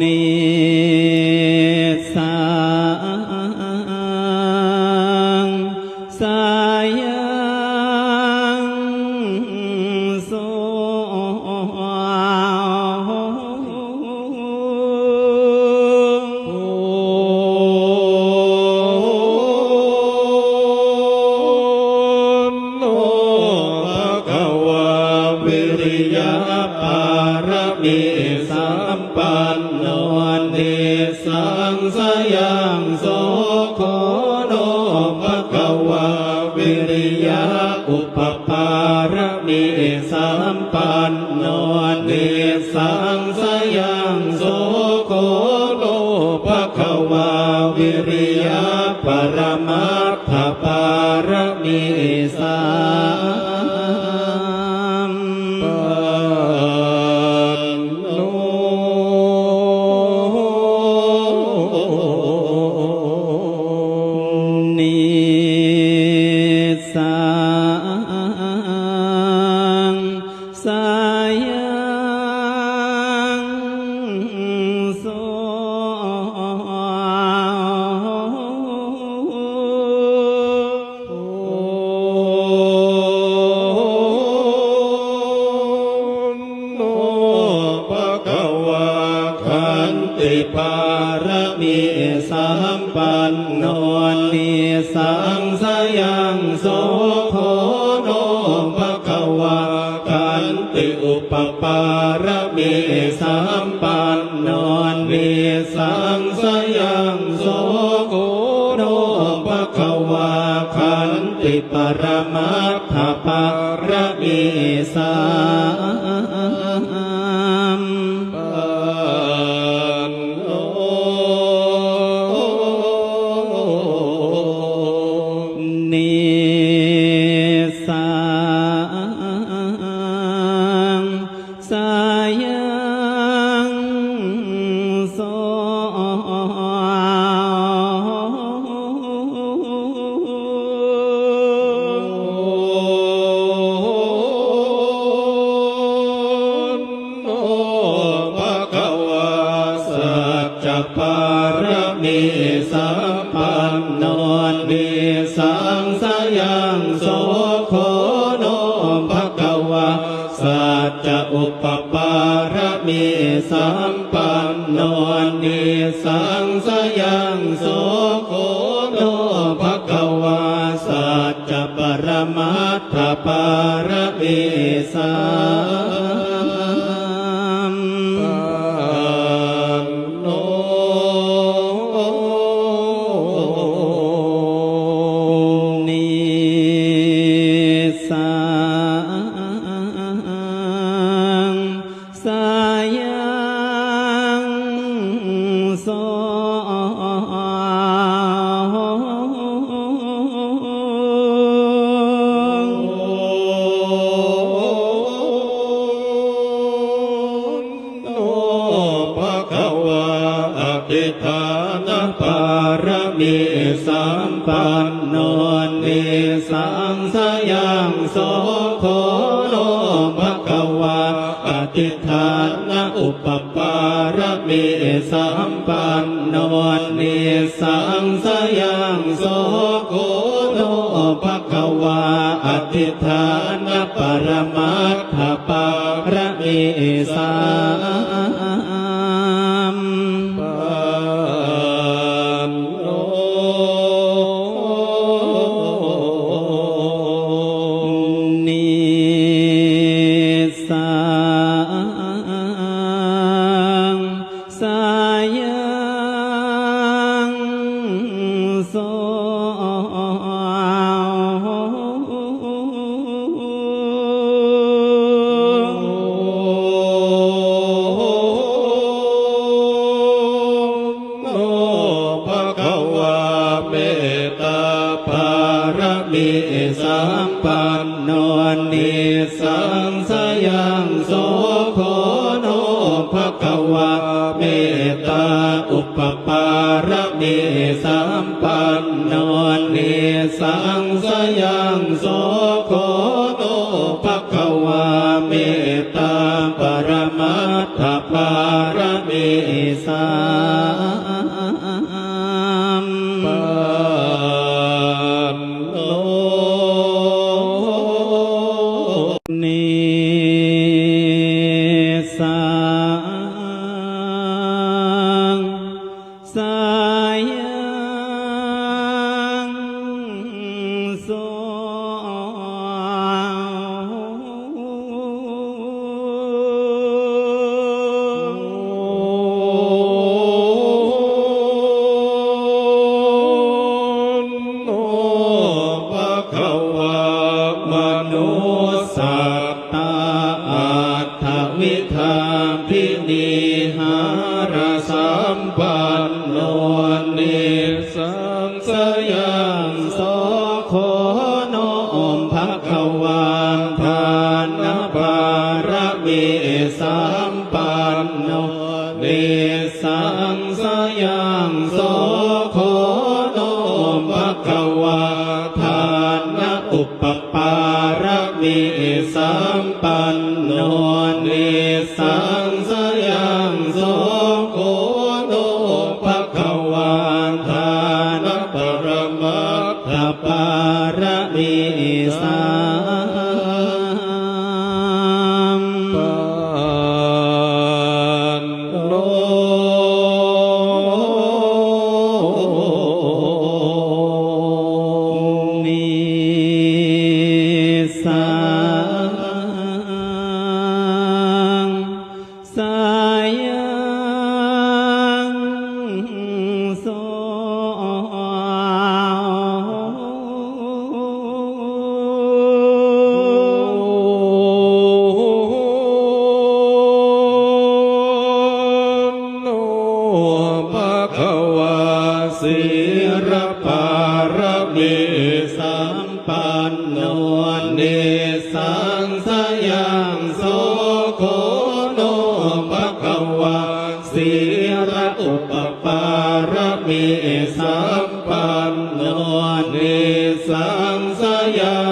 นิ นิสังสยังโสารมีสัมปันโนนิสังสยังโสโคโนภะคะวะขันติอุปปารมีสัมปันโนนิสังสยังโสโคโนภะคะวะขันติปรมัต มีสัมปันนนิสังสยังโสโคโนภะคะวะสัจจะอุปปารมีสัมปันโนนิสังสยังโสโคโนภะคะวะสัจจะปรมัตถปารมีสัมารมีสัมปันโนนิสังสยังโสโคโนภะคะวะอธิฐานอุปปารมีสัมปันโนนิสังสยังโสโคโนภะคะวะอธิฐานปรมัตถปารมีสัม โตตาภารมีสัมปันโนนิสังสยังโสโคโนภะคะวะเมตตาอุปปารมีสัมปันโนนิสังสยังโสโค โสโคโนมภะคะวาทานบารมีสัมปันโนนิสังสยังโสโคโนมภะคะวาทานอุปปารมีสัมปันโน ปาระมีสา สัมปันโนเนสังสยังโสโคโนภะคะวะสีระอุปปารมีสัมปันโนเนสังสยัง